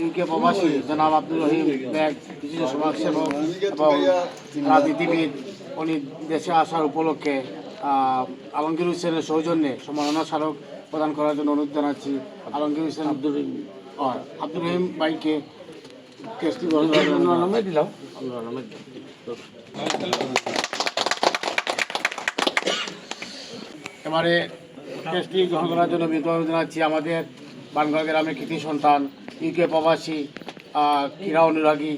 UK প্রবাসী জনাব আব্দুল রহিম bag বিশিষ্ট সমাজসেবক এবং রাজনীতিবিদ, উনি দেশে আসার উপলক্ষে আলমগীর হোসেনের সৌজন্যে সম্মাননা স্মারক প্রদান করার জন্য অনুরোধ জানাচ্ছি। আলমগীর হোসেন আব্দুল রহিম আব্দুল রহিম ভাইকে কেসটি গ্রহণ করার দিলাম এবারে কেসটি গ্রহণ করার জন্য বিনীত জানাচ্ছি, আমাদের বানগড় গ্রামের কৃতি সন্তান ইউকে প্রবাসী ক্রীড়া অনুরাগী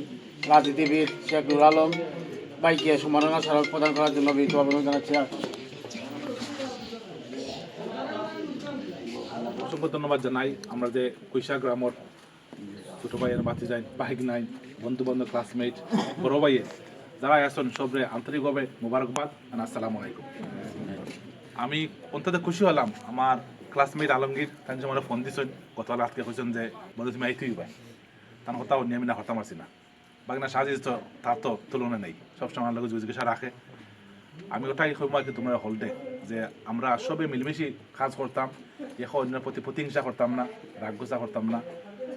রাজনীতিবিদ শেখ নুর আলম বাইকে সম্মাননা স্মারক প্রদান করার জন্য বিনীত অনুরোধ জানাচ্ছি। অসংখ্য ধন্যবাদ জানাই। আমরা যে কৈশা গ্রামর ছোট ভাইয়ের বাতি যাই বাহিক নাই বন্ধু বান্ধব ক্লাসমেট বড় ভাইয়ের যারা আসেন সবরে আন্তরিকভাবে মুবারকবাদ আসসালামু আলাইকুম। আমি অন্তত খুশি হলাম আমার ক্লাসমেট আলমগীর, তাই আমার ফোন দিছেন গতকাল আজকে কইছেন যে, বলে তুমি আইতেই ভাই তার কথা অন্য আমি না হতাম আছি না। বাগনা সাজিস তো তার তো তুলনা নেই। সবসময় আমার লোক জিজ্ঞাসা রাখে। আমি ওটাই হইম আর তোমরা হলদে যে আমরা সবে মিলেমিশে কাজ করতাম। এখন অন্যের প্রতি প্রতিহিংসা করতাম না, রাগ গুসা করতাম না।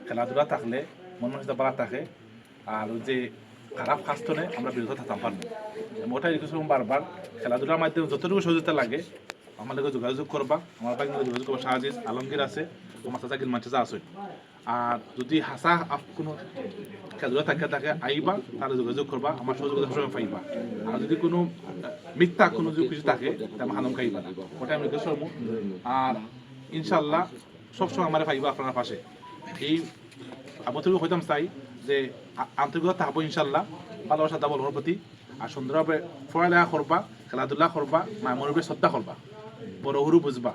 খেলাধুলা থাকলে, মন মানসিকতা বাড়া থাকে। আর ওই যে খারাপ কাজটনে আমরা বিরত থাকতাম পারব ওটাই করব বারবার। খেলাধুলার মাধ্যমে যতটুকু সহযোগিতা লাগে আমার লোক যোগাযোগ করবা, আমার বাইক যোগাযোগ করবা সাহায্য আলমগীর আছে, তোমার চাচা কিল মানছে আছে। আর যদি হাসা আপ- কোনো খেলাধুলা থাকে থাকে আইবা, তাহলে যোগাযোগ করবা, আমার সহযোগিতা সবসময় পাইবা। আর যদি কোনো মিথ্যা কোনো কিছু থাকে, তাহলে হানম খাইবা। ওটা আমি রিকোয়েস্ট করব আর ইনশাল্লাহ সবসময় আমার পাইবা আপনার পাশে। এই আবতরিক হইতাম চাই যে আন্তরিকতা থাকব ইনশাল্লাহ ভালোবাসা দাবল ওর প্রতি, আর সুন্দরভাবে পড়ালেখা করবা, খেলাধুলা করবা মামুরবে শ্রদ্ধা করবা। বড় বুঝবা।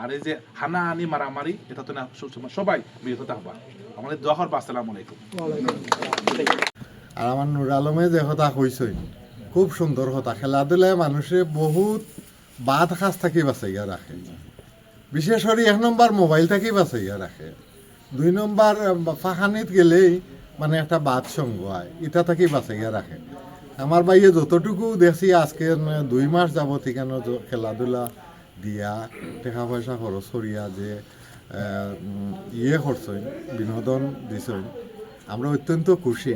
আর এই যে হানাহানি, মারামারি, এটা তো না সবাই বিরত থাকবা আমাদের দোয়া করবা, আসসালামু আলাইকুম। আর আমার নুর আলমে যে কথা কইসই খুব সুন্দর কথা খেলাধুলায় মানুষে বহুত বাদ সাজ থাকি বাঁচাইয়া রাখে। বিশেষ করে এক নম্বর মোবাইল থাকি বাঁচাইয়া রাখে। দুই নম্বর ফাঁকানিত গেলেই মানে একটা বাদ সঙ্গ হয়, ইটা থাকি বাঁচাইয়া রাখে। আমার বাইয়ে যতটুকু দেখছি, আজকে দুই মাস যাব ঠিকানো খেলাধুলা দিয়া টাকা পয়সা খরচ করিয়া যে ইয়ে করছই বিনোদন দিছেন আমরা অত্যন্ত খুশি।